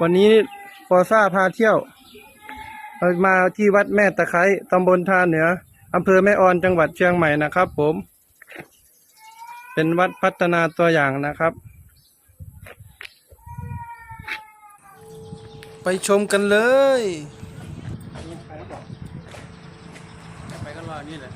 วันนี้ฟอซ่าพาเที่ยวเรามาที่วัดแม่ตะไคร้ตำบลทาเหนืออำเภอแม่ออนจังหวัดเชียงใหม่นะครับ ผม เป็นวัดพัฒนาตัวอย่างนะครับ ไปชมกันเลย ไปก็รอนี่แหละ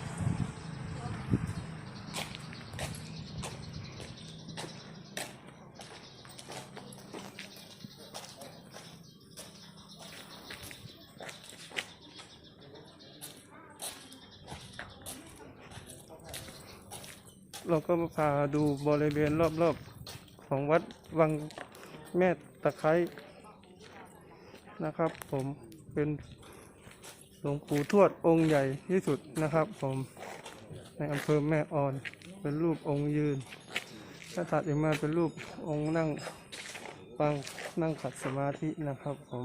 เราก็พาดูบริเวณรอบๆของวัดวังแม่ตะไคร้นะครับ ผมเป็นหลวงปู่ทวดองค์ใหญ่ที่สุดนะครับ ผมในอำเภอแม่ออนเป็นรูปองค์ยืนถ้าถัดอีกมาเป็นรูปองค์นั่งฟังนั่งขัดสมาธินะครับผม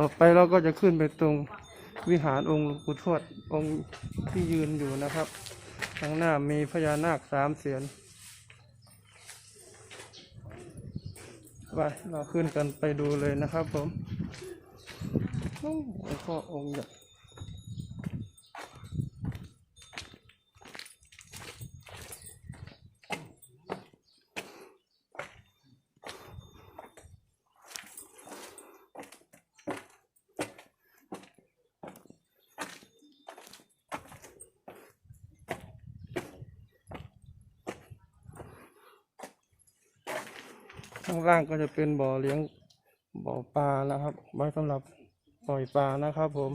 ต่อไปเราก็จะขึ้นไปตรงวิหารองค์หลวงปู่ทวดองค์ที่ยืนอยู่นะครับข้างหน้ามีพญานาคสามเสียนไปเราขึ้นกันไปดูเลยนะครับผมโอ้หลวงพ่อองค์ใหญ่ ข้างล่างก็จะเป็นบ่อเลี้ยงบ่อปลานะครับไว้สำหรับปล่อยปลานะครับผม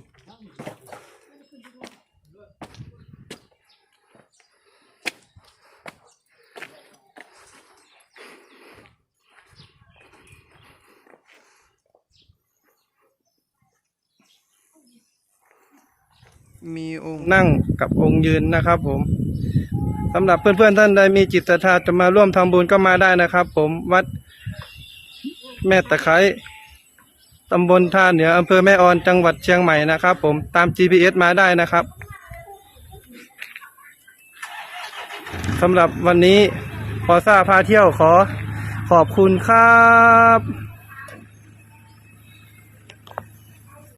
มีองค์นั่งกับองค์ยืนนะครับผมสำหรับเพื่อนๆท่านใดมีจิตศรัทธาจะมาร่วมทำบุญก็มาได้นะครับ ผมวัด แม่ตะไคร้ตำบลท่าเหนืออำเภอแม่ออนจังหวัดเชียงใหม่นะครับผมตาม GPS มาได้นะครับสำหรับวันนี้พอซ่าพาเที่ยวขอขอบคุณครับ